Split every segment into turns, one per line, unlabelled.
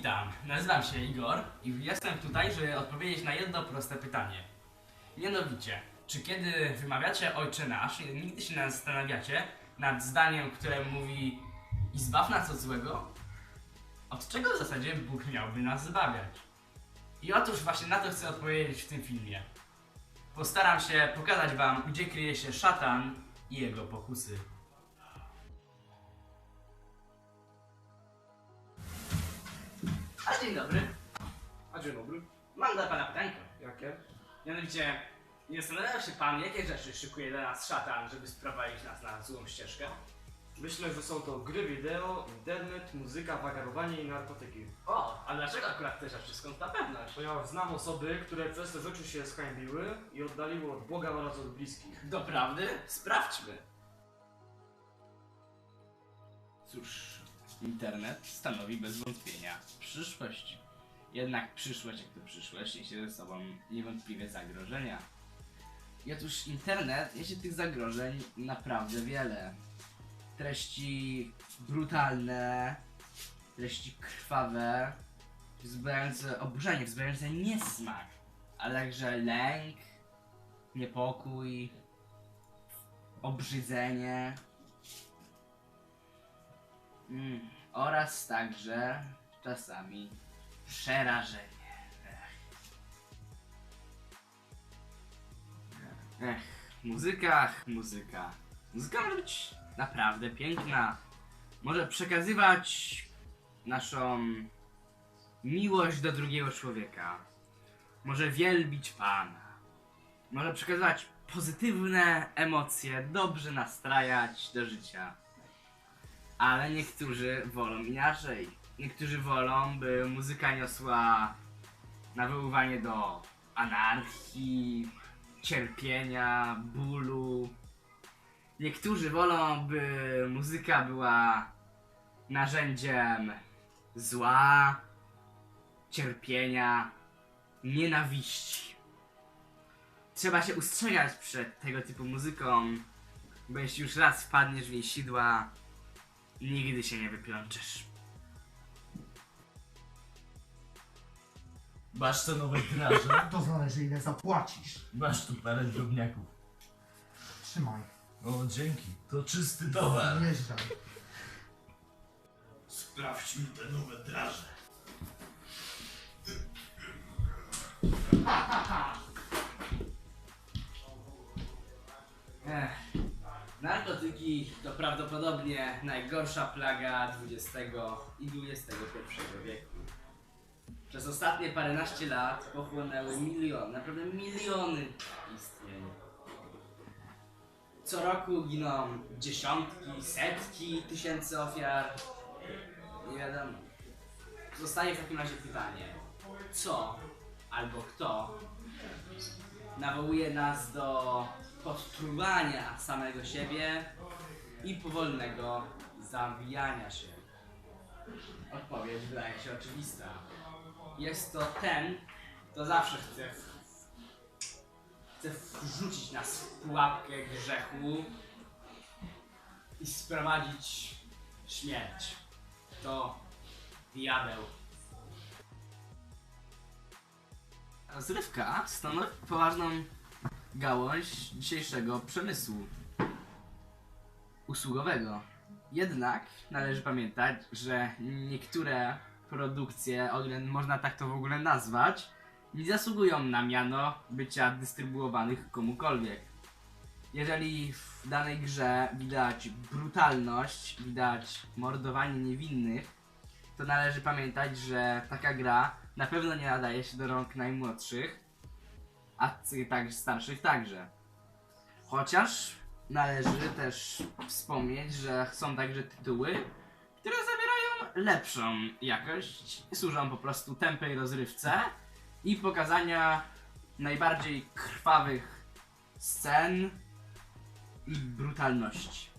Witam, nazywam się Igor i jestem tutaj, żeby odpowiedzieć na jedno proste pytanie. Mianowicie, czy kiedy wymawiacie Ojcze Nasz, nigdy się nie zastanawiacie nad zdaniem, które mówi i zbaw nas od złego? Od czego w zasadzie Bóg miałby nas zbawiać? I otóż właśnie na to chcę odpowiedzieć w tym filmie. Postaram się pokazać wam, gdzie kryje się szatan i jego pokusy. A dzień dobry.
A dzień dobry.
Mam dla pana pytanko.
Jakie?
Mianowicie, nie zastanawiał się pan, jakie rzeczy szykuje dla nas szatan, żeby sprowadzić nas na złą ścieżkę?
Myślę, że są to gry wideo, internet, muzyka, wagarowanie i narkotyki.
O, a dlaczego akurat te rzeczy? Skąd ta pewność?
Ponieważ znam osoby, które przez te rzeczy się zhańbiły i oddaliły od Boga oraz od bliskich.
Doprawdy? Sprawdźmy. Cóż, internet stanowi bez wątpienia przyszłość. Jednak przyszłość, jak to przyszłość, niesie ze sobą niewątpliwie zagrożenia. I otóż internet niesie tych zagrożeń naprawdę wiele. Treści brutalne, treści krwawe, wzbudzające oburzenie, wzbudzające niesmak, ale także lęk, niepokój, obrzydzenie mm, oraz także czasami przerażenie. Ech. Ech, muzyka, muzyka. Muzyka może być naprawdę piękna. Może przekazywać naszą miłość do drugiego człowieka. Może wielbić Pana. Może przekazywać pozytywne emocje, dobrze nastrajać do życia. Ale niektórzy wolą inaczej. Niektórzy wolą, by muzyka niosła nawoływanie do anarchii, cierpienia, bólu. Niektórzy wolą, by muzyka była narzędziem zła, cierpienia, nienawiści. Trzeba się ustrzegać przed tego typu muzyką, bo jeśli już raz wpadniesz w jej sidła, nigdy się nie wyplączesz.
Masz te nowe draże?
To zależy ile zapłacisz.
Masz tu parę drobniaków.
Trzymaj.
O, dzięki. To czysty towar.
Jeżdżaj.
Sprawdźmy te nowe draże.
Ech. Narkotyki to prawdopodobnie najgorsza plaga XX i XXI wieku. Przez ostatnie paręnaście lat pochłonęły miliony, naprawdę miliony istnień. Co roku giną dziesiątki, setki tysięcy ofiar. Nie wiadomo. Zostaje w takim razie pytanie, co albo kto nawołuje nas do podtruwania samego siebie i powolnego zabijania się. Odpowiedź wydaje się oczywista. Jest to ten, kto zawsze chce, chce wrzucić nas w pułapkę grzechu i sprowadzić śmierć. To diabeł. Rozrywka stanowi poważną gałąź dzisiejszego przemysłu usługowego. Jednak należy pamiętać, że niektóre produkcje, można tak to w ogóle nazwać, nie zasługują na miano bycia dystrybuowanych komukolwiek. Jeżeli w danej grze widać brutalność, widać mordowanie niewinnych, to należy pamiętać, że taka gra na pewno nie nadaje się do rąk najmłodszych, a tak starszych także. Chociaż należy też wspomnieć, że są także tytuły, które zawierają lepszą jakość, służą po prostu tępej rozrywce i pokazania najbardziej krwawych scen i brutalności.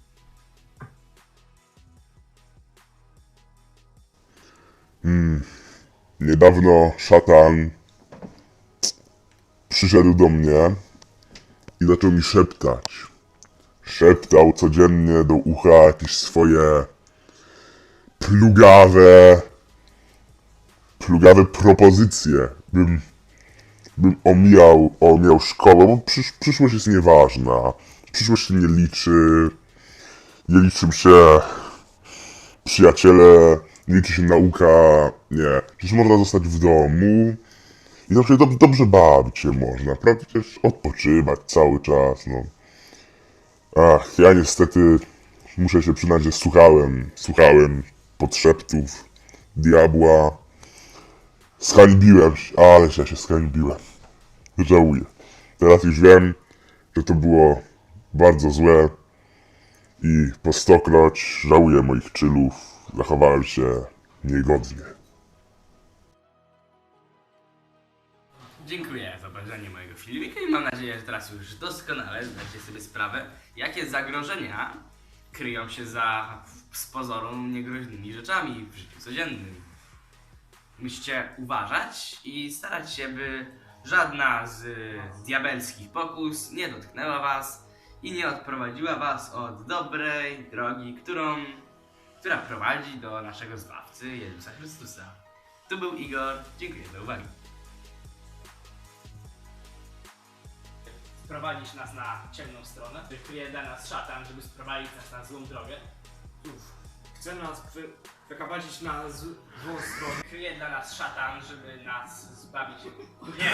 Niedawno szatan przyszedł do mnie i zaczął mi szeptać. Szeptał codziennie do ucha jakieś swoje plugawe plugawe propozycje, bym, bym omijał, omijał szkołę, bo przysz, przyszłość jest nieważna. Przyszłość się nie liczy, nie liczą się przyjaciele, liczy się nauka, nie. Przecież można zostać w domu i przykład dob- dobrze bawić się można, prawda? Przecież odpoczywać cały czas, no. Ach, ja niestety muszę się przyznać, że słuchałem, słuchałem podszeptów diabła. Zhańbiłem się, ale ja się zhańbiłem. Żałuję. Teraz już wiem, że to było bardzo złe i po stokroć żałuję moich czynów. Zachowałem się niegodnie.
Dziękuję za obejrzenie mojego filmika i mam nadzieję, że teraz już doskonale zdajecie sobie sprawę, jakie zagrożenia kryją się za z pozoru niegroźnymi rzeczami w życiu codziennym. Musicie uważać i starać się, by żadna z diabelskich pokus nie dotknęła was i nie odprowadziła was od dobrej drogi, którą, która prowadzi do naszego Zbawcy Jezusa Chrystusa. Tu był Igor, dziękuję za uwagę. Sprowadzić nas na ciemną stronę, kryje dla nas szatan, żeby sprowadzić nas na złą drogę.
Uf, chce nas przy, przeprowadzić na złą stronę.
Kryje dla nas szatan, żeby nas zbawić. Nie!